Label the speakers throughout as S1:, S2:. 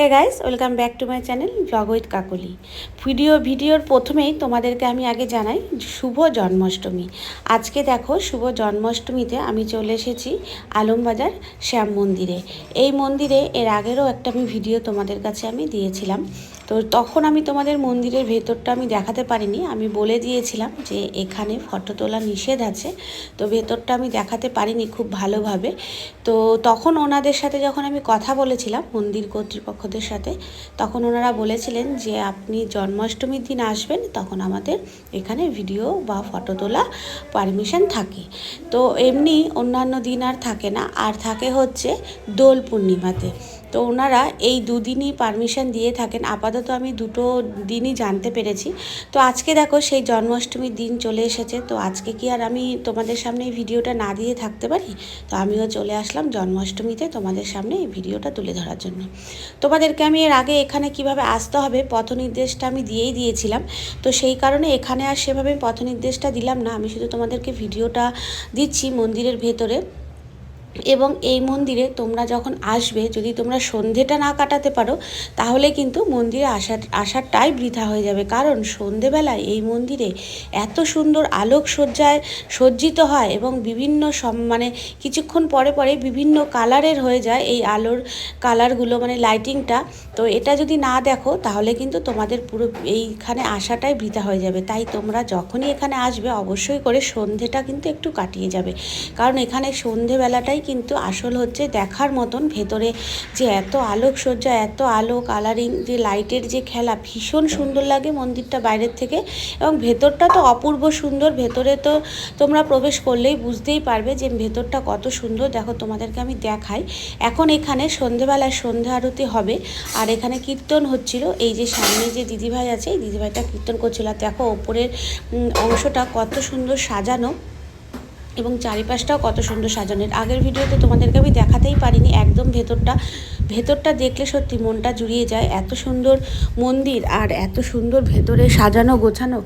S1: Hey guys welcome back to my channel vlog with Kakoli video ভিডিওর প্রথমেই তোমাদেরকে আমি আগে জানাই, শুভ জন্মাষ্টমী। আজকে দেখো, শুভ জন্মাষ্টমীতে আমি চলে এসেছি আলমবাজার শ্যাম মন্দিরে। এই মন্দিরে এর আগেরও একটা আমি ভিডিও তোমাদের কাছে আমি দিয়েছিলাম। তো তখন আমি তোমাদের মন্দিরের ভেতরটা আমি দেখাতে পারিনি। আমি বলে দিয়েছিলাম যে এখানে ফটো তোলা নিষেধ আছে। তো ভেতরটা আমি দেখাতে পারিনি খুব ভালোভাবে। তো তখন ওনাদের সাথে যখন আমি কথা বলেছিলাম, মন্দির কর্তৃপক্ষদের সাথে, তখন ওনারা বলেছিলেন যে আপনি জন্মাষ্টমীর দিন আসবেন, তখন আমাদের এখানে ভিডিও বা ফটো তোলা পারমিশন থাকে। তো এমনি অন্যান্য দিন আর থাকে না। আর থাকে হচ্ছে দোল পূর্ণিমাতে। তো ওনারা এই দুদিনই পারমিশন দিয়ে থাকেন। আপাতত আমি দুটো দিনই জানতে পেরেছি। তো আজকে দেখো সেই জন্মাষ্টমীর দিন চলে এসেছে। তো আজকে কি আর আমি তোমাদের সামনে এই ভিডিওটা না দিয়ে থাকতে পারি? তো আমিও চলে আসলাম জন্মাষ্টমীতে তোমাদের সামনে এই ভিডিওটা তুলে ধরার জন্য। তোমাদেরকে আমি এর আগে এখানে কীভাবে আসতে হবে পথ নির্দেশটা আমি দিয়েই দিয়েছিলাম। তো সেই কারণে এখানে আর সেভাবে পথ নির্দেশটা দিলাম না। আমি শুধু তোমাদেরকে ভিডিওটা দিচ্ছি মন্দিরের ভেতরে। এবং এই মন্দিরে তোমরা যখন আসবে, যদি তোমরা সন্ধেটা না কাটাতে পারো, তাহলে কিন্তু মন্দিরে আসার, আসারটাই বৃথা হয়ে যাবে। কারণ সন্ধেবেলায় এই মন্দিরে এত সুন্দর আলোক সজ্জায় সজ্জিত হয় এবং বিভিন্ন সম মানে কিছুক্ষণ পরে পরে বিভিন্ন কালারের হয়ে যায় এই আলোর কালারগুলো মানে লাইটিংটা। তো এটা যদি না দেখো, তাহলে কিন্তু তোমাদের পুরো এইখানে আসাটাই বৃথা হয়ে যাবে। তাই তোমরা যখনই এখানে আসবে, অবশ্যই করে সন্ধেটা কিন্তু একটু কাটিয়ে যাবে। কারণ এখানে সন্ধেবেলাটাই কিন্তু আসল হচ্ছে দেখার মতন ভেতরে যে এত আলোকসজ্জা, এত আলো কালারিং যে লাইটের যে খেলা ভীষণ সুন্দর লাগে মন্দিরটা বাইরের থেকে এবং ভেতরটা তো অপূর্ব সুন্দর, ভেতরে তো তোমরা প্রবেশ করলেই বুঝতেই পারবে যে ভেতরটা কত সুন্দর। দেখো তোমাদেরকে আমি দেখাই। এখন এখানে সন্ধেবেলায় সন্ধ্যা আরতি হবে আর এখানে কীর্তন হচ্ছিল। এই যে সামনে যে দিদিভাই আছে, এই দিদিভাইটা কীর্তন করছিল। আর দেখো ওপরের অংশটা কত সুন্দর সাজানো। এবং চারিপাশটাও কত সুন্দর সাজানোর। আগের ভিডিওতে তোমাদেরকে আমি দেখাতেই পারিনি একদম ভেতরটা ভেতরটা দেখলে সত্যি মনটা জুড়িয়ে যায়। এত সুন্দর মন্দির আর এত সুন্দর ভেতরে সাজানো, গোছানো,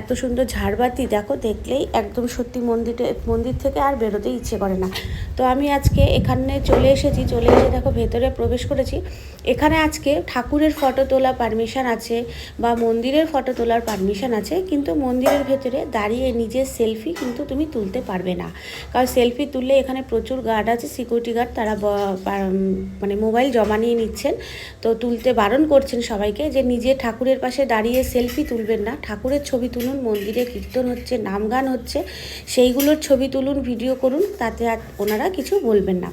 S1: এত সুন্দর ঝাড়বাতি, দেখো দেখলেই একদম সত্যি মন্দিরে, মন্দির থেকে আর বেরোতে ইচ্ছে করে না। তো আমি আজকে এখানে চলে এসেছি, চলে এসে দেখো ভেতরে প্রবেশ করেছি। এখানে আজকে ঠাকুরের ফটো তোলা পারমিশন আছে বা মন্দিরের ফটো তোলার পারমিশন আছে, কিন্তু মন্দিরের ভেতরে দাঁড়িয়ে নিজের সেলফি কিন্তু তুমি তুলতে পারবে না। কারণ সেলফি তুললে এখানে প্রচুর গার্ড আছে, সিকিউরিটি গার্ড, তারা মানে মোবাইল জমা নিয়ে নিচ্ছেন। তো তুলতে বারণ করছেন সবাইকে যে নিজে ঠাকুরের পাশে দাঁড়িয়ে সেলফি তুলবেন না। ঠাকুরের ছবি তুলুন, মন্দিরে কীর্তন হচ্ছে, নাম গান হচ্ছে, সেইগুলোর ছবি তুলুন ভিডিও করুন, তাতে আর ওনারা কিছু বলবেন না।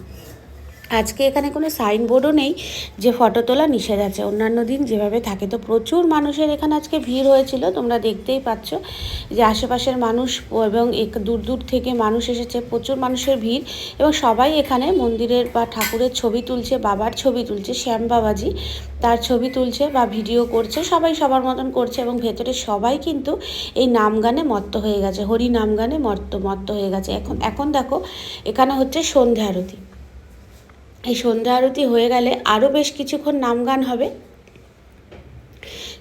S1: আজকে এখানে কোনো সাইনবোর্ডও নেই যে ফটো তোলা নিষেধ আছে। অন্যান্য দিন যেভাবে থাকে। তো প্রচুর মানুষের এখানে আজকে ভিড় হয়েছিল। তোমরা দেখতেই পাচ্ছ যে আশেপাশের মানুষ এবং এক- দূর দূর থেকে মানুষ এসেছে। প্রচুর মানুষের ভিড় এবং সবাই এখানে মন্দিরের বা ঠাকুরের ছবি তুলছে, বাবার ছবি তুলছে, শ্যাম বাবাজি তার ছবি তুলছে বা ভিডিও করছে। সবাই সবার মতন করছে এবং ভেতরে সবাই কিন্তু এই নাম গানে মত্ত হয়ে গেছে। হরি নাম গানে মত্ত মত্ত হয়ে গেছে। এখন এখন দেখো, এখানে হচ্ছে সন্ধ্যা আরতি। এই সন্ধ্যা আরতি হয়ে গেলে আরও বেশ কিছুক্ষণ নাম গান হবে।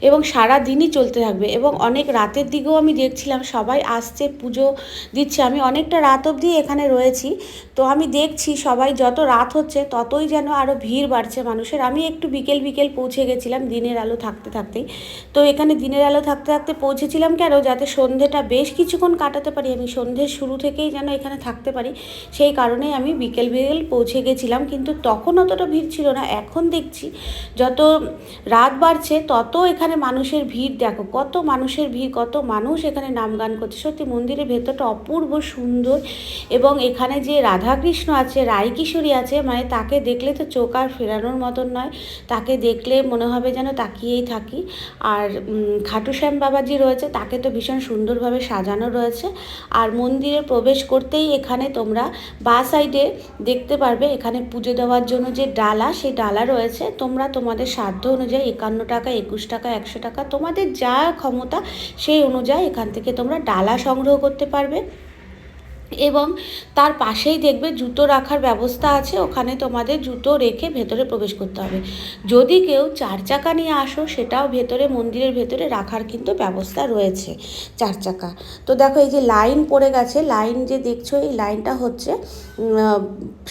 S1: এবং সারা দিনই চলতে থাকবে এবং অনেক রাতের দিকেও আমি দেখছিলাম, সবাই আসছে, পুজো দিচ্ছে। আমি অনেকটা রাত অবধি এখানে রয়েছি। তো আমি দেখছি সবাই যত রাত হচ্ছে, ততই যেন আরও ভিড় বাড়ছে মানুষের। আমি একটু বিকেল বিকেল পৌঁছে গেছিলাম দিনের আলো থাকতে থাকতেই। তো এখানে দিনের আলো থাকতে থাকতে পৌঁছেছিলাম কেন? যাতে সন্ধেটা বেশ কিছুক্ষণ কাটাতে পারি। আমি সন্ধ্যের শুরু থেকেই যেন এখানে থাকতে পারি। সেই কারণেই আমি বিকেল বিকেল পৌঁছে গেছিলাম। কিন্তু তখন অতটা ভিড় ছিল না। এখন দেখছি যত রাত বাড়ছে, তত এখানে মানুষের ভিড়, দেখো কত মানুষের ভিড়, কত মানুষ এখানে নাম গান করছে। সত্যি মন্দিরের ভেতরটা অপূর্ব সুন্দর এবং এখানে যে রাধাকৃষ্ণ আছে রায় কিশোরী আছে মানে তাকে দেখলে তো চোখ আর ফেরানোর মতন নয়। তাকে দেখলে মনে হবে যেন তাকিয়েই থাকি। আর খাটু শ্যাম বাবাজি রয়েছে, তাকে তো ভীষণ সুন্দরভাবে সাজানো রয়েছে। আর মন্দিরে প্রবেশ করতেই এখানে তোমরা বা সাইডে দেখতে পারবে, এখানে পুজো দেওয়ার জন্য যে ডালা, সেই ডালা রয়েছে। তোমরা তোমাদের সাধ্য অনুযায়ী একান্ন টাকা, একুশ টাকা একশো টাকা। তোমাদের যা ক্ষমতা সেই অনুযায়ী এখান থেকে তোমরা ডালা সংগ্রহ করতে পারবে। এবং তার পাশেই দেখবে জুতো রাখার ব্যবস্থা আছে, ওখানে তোমাদের জুতো রেখে ভেতরে প্রবেশ করতে হবে। যদি কেউ চার চাকা নিয়ে আসো, সেটাও ভেতরে, মন্দিরের ভেতরে রাখার কিন্তু ব্যবস্থা রয়েছে চার চাকা। তো দেখো এই যে লাইন পড়ে গেছে, লাইন যে দেখছ, এই লাইনটা হচ্ছে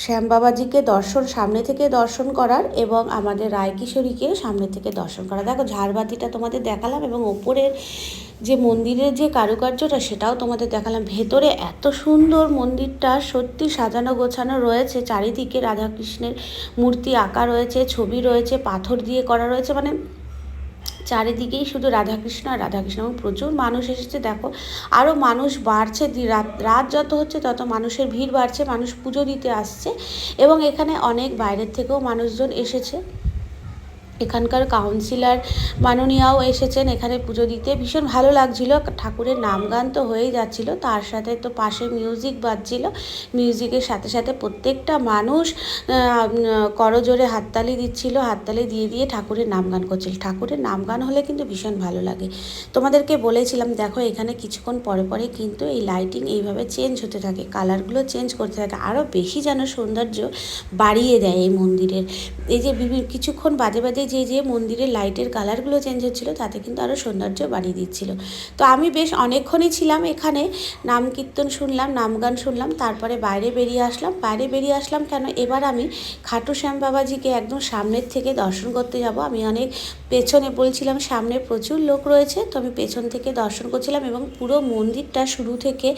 S1: শ্যাম বাবাজিকে দর্শন, সামনে থেকে দর্শন করার এবং আমাদের রায়কিশোরীকে সামনে থেকে দর্শন করা দেখো ঝাড়বাতিটা তোমাদের দেখালাম এবং ওপরের যে মন্দিরের যে কারুকার্যটা সেটাও তোমাদের দেখালাম। ভেতরে এত সুন্দর মন্দিরটা, সত্যি সাজানো গোছানো রয়েছে। চারিদিকে রাধাকৃষ্ণের মূর্তি আঁকা রয়েছে, ছবি রয়েছে, পাথর দিয়ে করা রয়েছে। মানে চারিদিকেই শুধু রাধাকৃষ্ণ আর রাধাকৃষ্ণ এবং প্রচুর মানুষ এসেছে, দেখো। আরও মানুষ বাড়ছে রাত রাত যত হচ্ছে তত মানুষের ভিড় বাড়ছে, মানুষ পুজো দিতে আসছে এবং এখানে অনেক বাইরের থেকেও মানুষজন এসেছে। এখানকার কাউন্সিলর মাননীয়াও এসেছেন এখানে পুজো দিতে। ভীষণ ভালো লাগছিল, ঠাকুরের নাম গান তো হয়েই যাচ্ছিল, তার সাথে তো পাশে মিউজিক বাজছিল। মিউজিকের সাথে সাথে প্রত্যেকটা মানুষ করজোরে হাততালি দিচ্ছিল, হাততালি দিয়ে দিয়ে ঠাকুরের নাম গান করছিল। ঠাকুরের নাম গান হলে কিন্তু ভীষণ ভালো লাগে। তোমাদেরকে বলেছিলাম, দেখো এখানে কিছুক্ষণ পরে পরে কিন্তু এই লাইটিং এইভাবে চেঞ্জ হতে থাকে কালারগুলো চেঞ্জ করতে থাকে। আরও বেশি যেন সৌন্দর্য বাড়িয়ে দেয় এই মন্দিরের। এই যে বিভিন্ন, কিছুক্ষণ বাদে বাদে যে যে মন্দিরের লাইটের কালারগুলো চেঞ্জ হচ্ছিল, তাতে কিন্তু আরও সৌন্দর্য বাড়িয়ে দিচ্ছিল। তো আমি বেশ অনেকক্ষণই ছিলাম এখানে, নাম কীর্তন শুনলাম, নাম গান শুনলাম, তারপরে বাইরে বেরিয়ে আসলাম। বাইরে বেরিয়ে আসলাম কেন? এবার আমি খাটু শ্যাম বাবাজিকে একদম সামনের থেকে দর্শন করতে যাব। আমি অনেক পেছনে বলছিলাম, সামনে প্রচুর লোক রয়েছে। তো আমি পেছন থেকে দর্শন করছিলাম এবং পুরো মন্দিরটা শুরু থেকে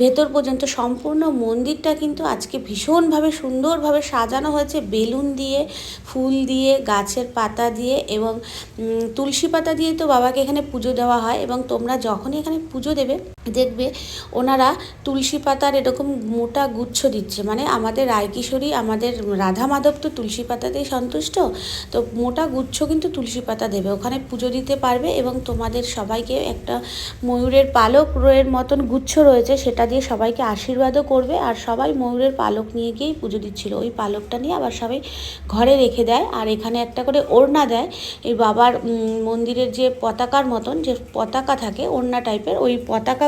S1: ভেতর পর্যন্ত সম্পূর্ণ মন্দিরটা কিন্তু আজকে ভীষণভাবে সুন্দরভাবে সাজানো হয়েছে। বেলুন দিয়ে, ফুল দিয়ে, গাছের পাতা দিয়ে এবং তুলসী পাতা দিয়ে তো বাবাকে এখানে পুজো দেওয়া হয় এবং তোমরা যখনই এখানে পুজো দেবে দেখবে ওনারা তুলসী পাতার এরকম মোটা গুচ্ছ দিচ্ছে। মানে আমাদের রায়কিশোরী, আমাদের রাধা মাধব তো তুলসী পাতাতেই সন্তুষ্ট। তো মোটা গুচ্ছ কিন্তু তুলসী পাতা দেবে। ওখানে পুজো দিতে পারবে এবং তোমাদের সবাইকে একটা ময়ূরের পালক রয়ের মতন গুচ্ছ রয়েছে, সেটা দিয়ে সবাইকে আশীর্বাদও করবে। আর সবাই ময়ূরের পালক নিয়ে গিয়েই পুজো দিচ্ছিল। ওই পালকটা নিয়ে আবার সবাই ঘরে রেখে দেয়। আর এখানে একটা করে ওড়না দেয়। এই বাবার মন্দিরের যে পতাকার মতন, যে পতাকা থাকে, ওড়না টাইপের ওই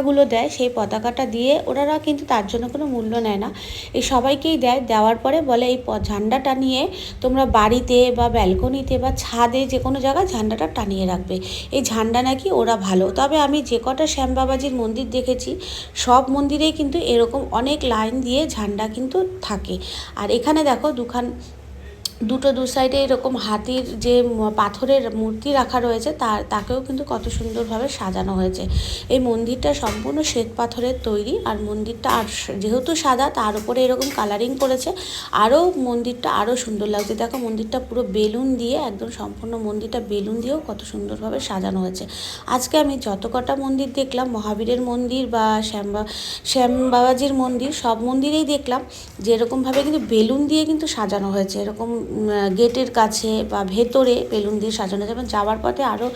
S1: পতাকাগুলো দেয়, সেই পতাকাটা দিয়ে ওনারা কিন্তু তার জন্য কোনো মূল্য নেয় না। এই সবাইকেই দেয়, দেওয়ার পরে বলে, এই ঝান্ডাটা নিয়ে তোমরা বাড়িতে বা ব্যালকনিতে বা ছাদে যে কোনো জায়গায় ঝান্ডাটা টানিয়ে রাখবে। এই ঝান্ডা নাকি ওরা ভালো। তবে আমি যে কটা শ্যাম বাবাজির মন্দির দেখেছি, সব মন্দিরেই কিন্তু এরকম অনেক লাইন দিয়ে ঝান্ডা কিন্তু থাকে। আর এখানে দেখো দুখান দুটো দু সাইডে এরকম হাতির যে পাথরের মূর্তি রাখা রয়েছে, তার তাকেও কিন্তু কত সুন্দরভাবে সাজানো হয়েছে। এই মন্দিরটা সম্পূর্ণ শ্বেত পাথরের তৈরি, আর মন্দিরটা আর যেহেতু সাদা, তার উপরে এরকম কালারিং করেছে। আরও মন্দিরটা আরও সুন্দর লাগছে। দেখো, মন্দিরটা পুরো বেলুন দিয়ে, একদম সম্পূর্ণ মন্দিরটা বেলুন দিয়েও কত সুন্দরভাবে সাজানো হয়েছে। আজকে আমি যত কটা মন্দির দেখলাম, মহাবীরের মন্দির বা শ্যামবা শ্যাম বাবাজির মন্দির, সব মন্দিরেই দেখলাম যে এরকমভাবে কিন্তু বেলুন দিয়ে কিন্তু সাজানো হয়েছে। এরকম গেটের কাছে বা ভেতরে বেলুন দিয়ে সাজানো যেমন যাওয়ার পথে আরও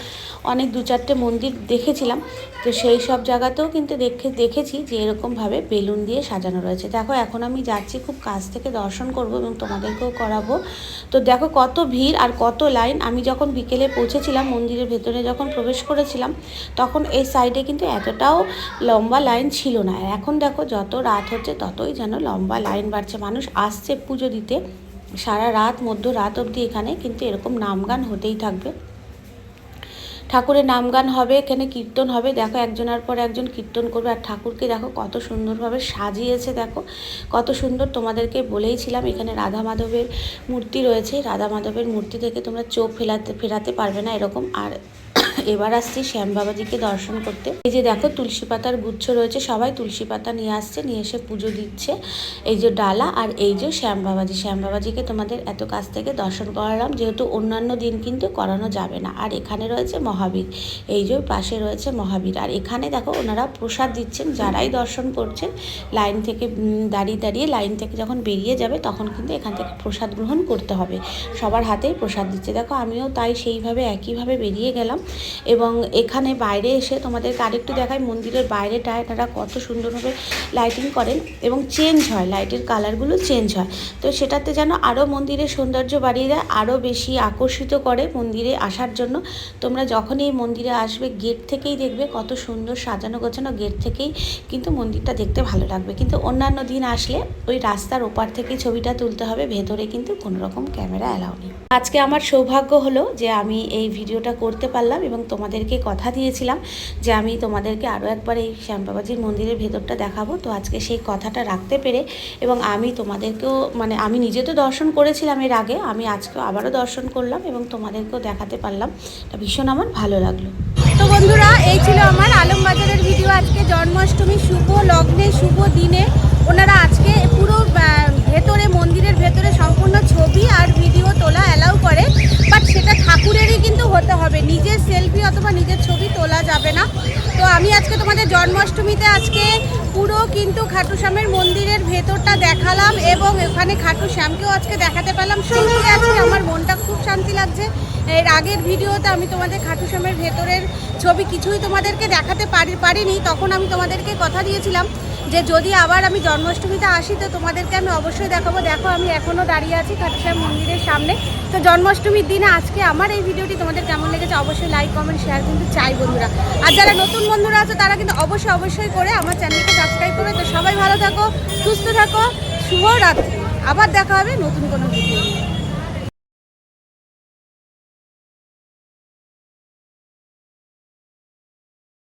S1: অনেক দু চারটে মন্দির দেখেছিলাম। তো সেই সব জায়গাতেও কিন্তু দেখে, দেখেছি যে এরকমভাবে বেলুন দিয়ে সাজানো রয়েছে। দেখো, এখন আমি যাচ্ছি খুব কাছ থেকে দর্শন করব এবং তোমাদেরকেও করাবো। তো দেখো, কত ভিড় আর কত লাইন। আমি যখন বিকেলে পৌঁছেছিলাম মন্দিরের ভেতরে যখন প্রবেশ করেছিলাম, তখন এই সাইডে কিন্তু এতটাও লম্বা লাইন ছিল না। এখন দেখো, যত রাত হচ্ছে ততই যেন লম্বা লাইন বাড়ছে। মানুষ আসছে পুজো দিতে। সারা রাত, মধ্য রাত অবধি এখানে, কিন্তু এরকম নামগান হতেই থাকবে। ঠাকুরের নামগান হবে, এখানে কীর্তন হবে। দেখো, একজনের পর একজন কীর্তন করবে। আর ঠাকুরকে দেখো, কত সুন্দরভাবে সাজিয়েছে, দেখো। কত সুন্দর, তোমাদেরকে বলেইছিলাম, এখানে রাধা মাধবের মূর্তি রয়েছে। রাধা মাধবের মূর্তি থেকে তোমরা চোখ ফেলাতে, ফেরাতে পারবে না এরকম। আর এবার আসছি শ্যাম বাবাজিকে দর্শন করতে। এই যে দেখো, তুলসী পাতার গুচ্ছ রয়েছে, সবাই তুলসী পাতা নিয়ে আসছে, নিয়ে এসে পুজো দিচ্ছে। এই যে ডালা আর এই যে শ্যাম বাবাজি। শ্যাম বাবাজিকে তোমাদের এত কাছ থেকে দর্শন করালাম, যেহেতু অন্যান্য দিন কিন্তু করানো যাবে না। আর এখানে রয়েছে মহাবীর, এই যে পাশে রয়েছে মহাবীর। আর এখানে দেখো, ওনারা প্রসাদ দিচ্ছেন, যারাই দর্শন করছেন, লাইন থেকে দাঁড়িয়ে দাঁড়িয়ে লাইন থেকে যখন বেরিয়ে যাবে, তখন কিন্তু এখান থেকে প্রসাদ গ্রহণ করতে হবে। সবার হাতেই প্রসাদ দিচ্ছে। দেখো, আমিও তাই সেইভাবে, একইভাবে বেরিয়ে গেলাম। এবং এখানে বাইরে এসে তোমাদেরকে আরেকটু দেখায় মন্দিরের বাইরেটায় তারা কত সুন্দরভাবে লাইটিং করেন এবং চেঞ্জ হয় লাইটের কালারগুলো চেঞ্জ হয়। তো সেটাতে যেন আরও মন্দিরের সৌন্দর্য বাড়িয়ে দেয় আরও বেশি আকর্ষিত করে মন্দিরে আসার জন্য। তোমরা যখনই এই মন্দিরে আসবে গেট থেকেই দেখবে কত সুন্দর সাজানো গোছানো গেট থেকেই কিন্তু মন্দিরটা দেখতে ভালো লাগবে। কিন্তু অন্যান্য দিন আসলে ওই রাস্তার ওপার থেকেই ছবিটা তুলতে হবে, ভেতরে কিন্তু কোনো রকম ক্যামেরা অ্যালাউ নেই। আজকে আমার সৌভাগ্য হলো যে আমি এই ভিডিওটা করতে পারলাম এবং তোমাদেরকে কথা দিয়েছিলাম যে আমি তোমাদেরকে আরও একবার এই শ্যামবাবাজির মন্দিরের ভেতরটা দেখাবো। তো আজকে সেই কথাটা রাখতে পেরে এবং আমি তোমাদেরকেও মানে আমি নিজে তো দর্শন করেছিলাম এর আগে, আমি আজকেও আবারও দর্শন করলাম এবং তোমাদেরকেও দেখাতে পারলাম। ভীষণ আমার ভালো লাগল।
S2: তো বন্ধুরা, এই ছিল আমার আলমবাজারের ভিডিও। আজকে জন্মাষ্টমী শুভ, লগ্নে শুভ দিনে ওনারা আজকে পুরো ভেতরে, মন্দিরের ভেতরে সম্পূর্ণ ছবি আর ভিডিও তোলা অ্যালাউ করে বাট সেটা ঠাকুরেরই কিন্তু হতে হবে। নিজের সেলফি অথবা নিজের ছবি তোলা যাবে না। তো আমি আজকে তোমাদের জন্মাষ্টমীতে আজকে পুরো কিন্তু খাটু শ্যামের মন্দিরের ভেতরটা দেখালাম এবং ওখানে খাটু শ্যামকেও আজকে দেখাতে পারলাম সত্যি আজকে আমার মনটা খুব শান্তি লাগছে। এর আগের ভিডিওতে আমি তোমাদের খাটু শ্যামের ভেতরের ছবি কিছুই তোমাদেরকে দেখাতে পারি পারিনি। তখন আমি তোমাদেরকে কথা দিয়েছিলাম যে যদি আবার আমি জন্মাষ্টমীতে আসি, তো তোমাদেরকে আমি অবশ্যই দেখাবো। দেখো, আমি এখনও দাঁড়িয়ে আছি খাটুশ্যাম মন্দিরের সামনে। তো জন্মাষ্টমীর দিনে আজকে আমার এই ভিডিওটি তোমাদের কেমন লেগেছে অবশ্যই লাইক কমেন্ট শেয়ার কিন্তু চাই বন্ধুরা। আর যারা নতুন বন্ধুরা আছে, তারা কিন্তু অবশ্যই অবশ্যই করে আমার চ্যানেলকে সাবস্ক্রাইব করবে তো সবাই ভালো থাকো, সুস্থ থাকো, শুভ রাত্রি। আবার দেখা হবে নতুন কোনো ভিডিও